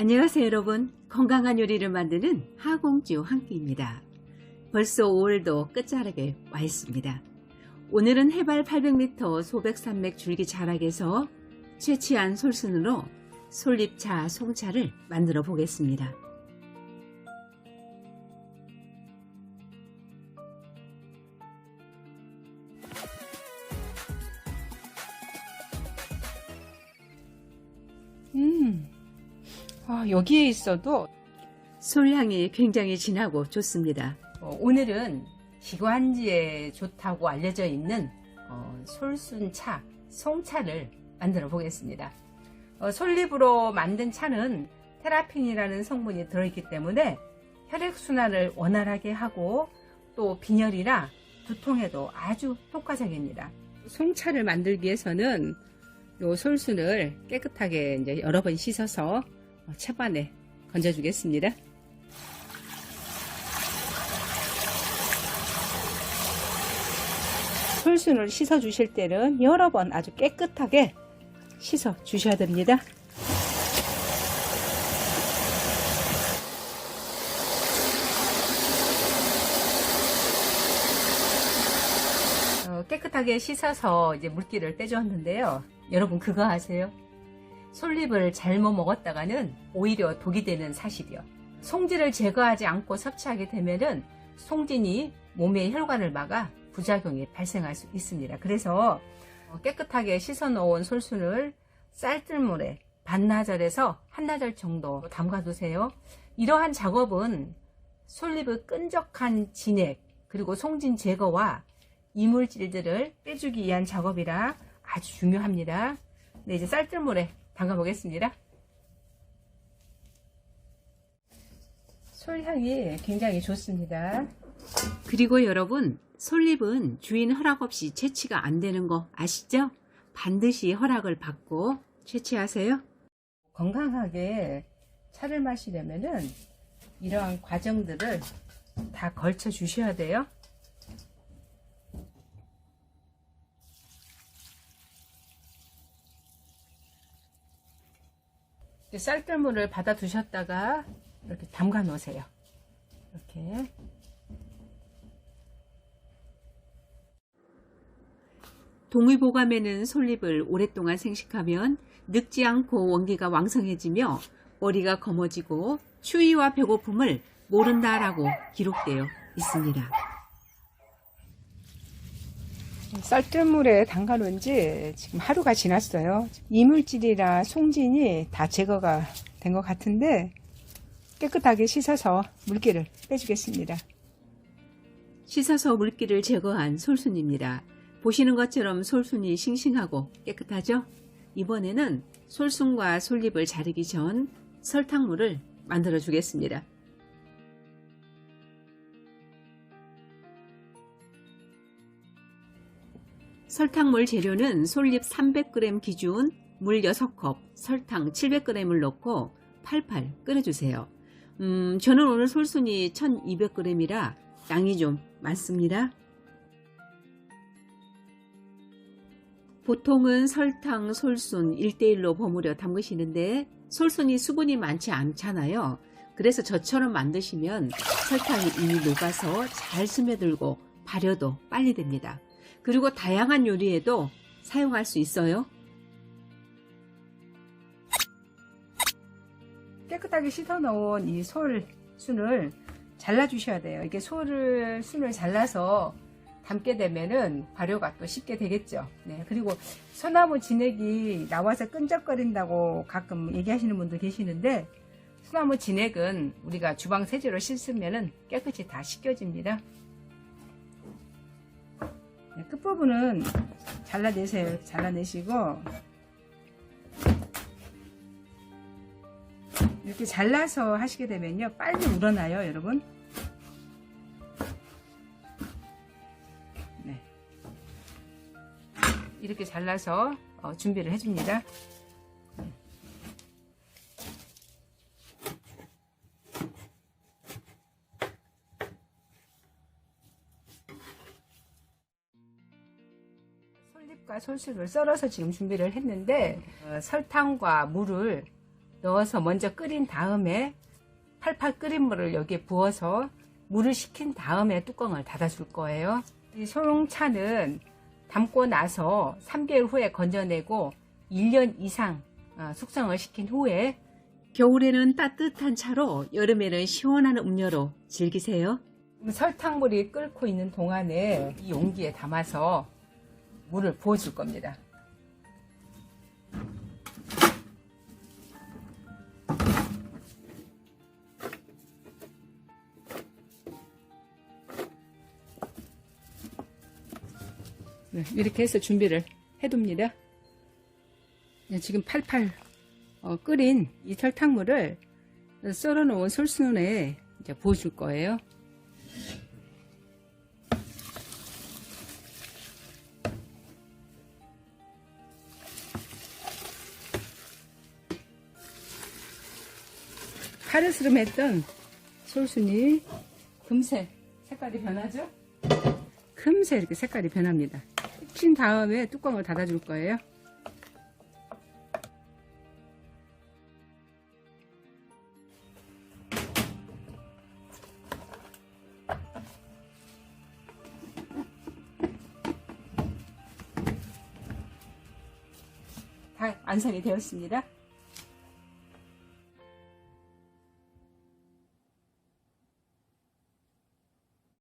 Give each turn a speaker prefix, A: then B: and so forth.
A: 안녕하세요 여러분. 건강한 요리를 만드는 하공주 한끼입니다. 벌써 5월도 끝자락에 와 있습니다. 오늘은 해발 800m 소백산맥 줄기 자락에서 채취한 솔순으로 솔잎차 송차를 만들어 보겠습니다.
B: 음, 아, 여기에 있어도
A: 솔향이 굉장히 진하고 좋습니다
B: 어, 오늘은 기관지에 좋다고 알려져 있는 어, 솔순차, 송차를 만들어 보겠습니다. 어, 솔잎으로 만든 차는 테라핀이라는 성분이 들어있기 때문에 혈액순환을 원활하게 하고 또 빈혈이나 두통에도 아주 효과적입니다. 송차를 만들기 위해서는 요 솔순을 깨끗하게 이제 여러 번 씻어서 어, 채반에 건져주겠습니다. 솔순을 씻어 주실 때는 여러 번 아주 깨끗하게 씻어 주셔야 됩니다. 어, 깨끗하게 씻어서 이제 물기를 빼주었는데요. 여러분 그거 아세요? 솔잎을 잘못 먹었다가는 오히려 독이 되는 사실이요. 송진을 제거하지 않고 섭취하게 되면은 송진이 몸의 혈관을 막아 부작용이 발생할 수 있습니다. 그래서 깨끗하게 씻어 놓은 솔순을 쌀뜨물에 반나절에서 한나절 정도 담가 두세요. 이러한 작업은 솔잎의 끈적한 진액 그리고 송진 제거와 이물질들을 빼주기 위한 작업이라 아주 중요합니다. 네, 이제 쌀뜨물에 담가 보겠습니다. 솔향이 굉장히 좋습니다.
A: 그리고 여러분 솔잎은 주인 허락 없이 채취가 안 되는 거 아시죠? 반드시 허락을 받고 채취하세요.
B: 건강하게 차를 마시려면은 이러한 과정들을 다 걸쳐 주셔야 돼요. 이렇게 쌀뜨물을 받아 두셨다가 이렇게 담가 놓으세요. 이렇게
A: 동의보감에는 솔잎을 오랫동안 생식하면 늙지 않고 원기가 왕성해지며 머리가 검어지고 추위와 배고픔을 모른다라고 기록되어 있습니다.
B: 쌀뜨물에 담가 놓은 지 지금 하루가 지났어요. 이물질이나 송진이 다 제거가 된 것 같은데 깨끗하게 씻어서 물기를 빼주겠습니다.
A: 씻어서 물기를 제거한 솔순입니다. 보시는 것처럼 솔순이 싱싱하고 깨끗하죠? 이번에는 솔순과 솔잎을 자르기 전 설탕물을 만들어 주겠습니다. 설탕물 재료는 솔잎 300g 기준 물 6컵, 설탕 700g을 넣고 팔팔 끓여주세요. 음, 저는 오늘 솔순이 1200g이라 양이 좀 많습니다. 보통은 설탕, 솔순 1대1로 버무려 담그시는데 솔순이 수분이 많지 않잖아요. 그래서 저처럼 만드시면 설탕이 이미 녹아서 잘 스며들고 발효도 빨리 됩니다. 그리고 다양한 요리에도 사용할 수 있어요.
B: 깨끗하게 씻어 놓은 이 솔 순을 잘라 주셔야 돼요. 이게 솔을 순을 잘라서 담게 되면은 발효가 또 쉽게 되겠죠. 네. 그리고 소나무 진액이 나와서 끈적거린다고 가끔 얘기하시는 분도 계시는데 소나무 진액은 우리가 주방 세제로 씻으면은 깨끗이 다 씻겨집니다. 네, 끝부분은 잘라내세요. 잘라내시고 이렇게 잘라서 하시게 되면요 빨리 우러나요 여러분 네. 이렇게 잘라서 어, 준비를 해줍니다 솔잎과 솔수를 썰어서 지금 준비를 했는데 어, 설탕과 물을 넣어서 먼저 끓인 다음에 팔팔 끓인 물을 여기에 부어서 물을 식힌 다음에 뚜껑을 닫아줄 거예요. 이 소롱차는 담고 나서 3개월 후에 건져내고 1년 이상 어, 숙성을 시킨 후에
A: 겨울에는 따뜻한 차로, 여름에는 시원한 음료로 즐기세요.
B: 설탕물이 끓고 있는 동안에 이 용기에 담아서 물을 부어줄 겁니다. 네, 이렇게 해서 준비를 해둡니다. 네, 지금 팔팔 어, 끓인 이 설탕물을 썰어놓은 솔순에 이제 부어줄 거예요. 파르스름했던 솔순이 금세 색깔이 변하죠? 금세 이렇게 색깔이 변합니다. 친 다음에 뚜껑을 닫아줄 거예요. 다 안성이 되었습니다.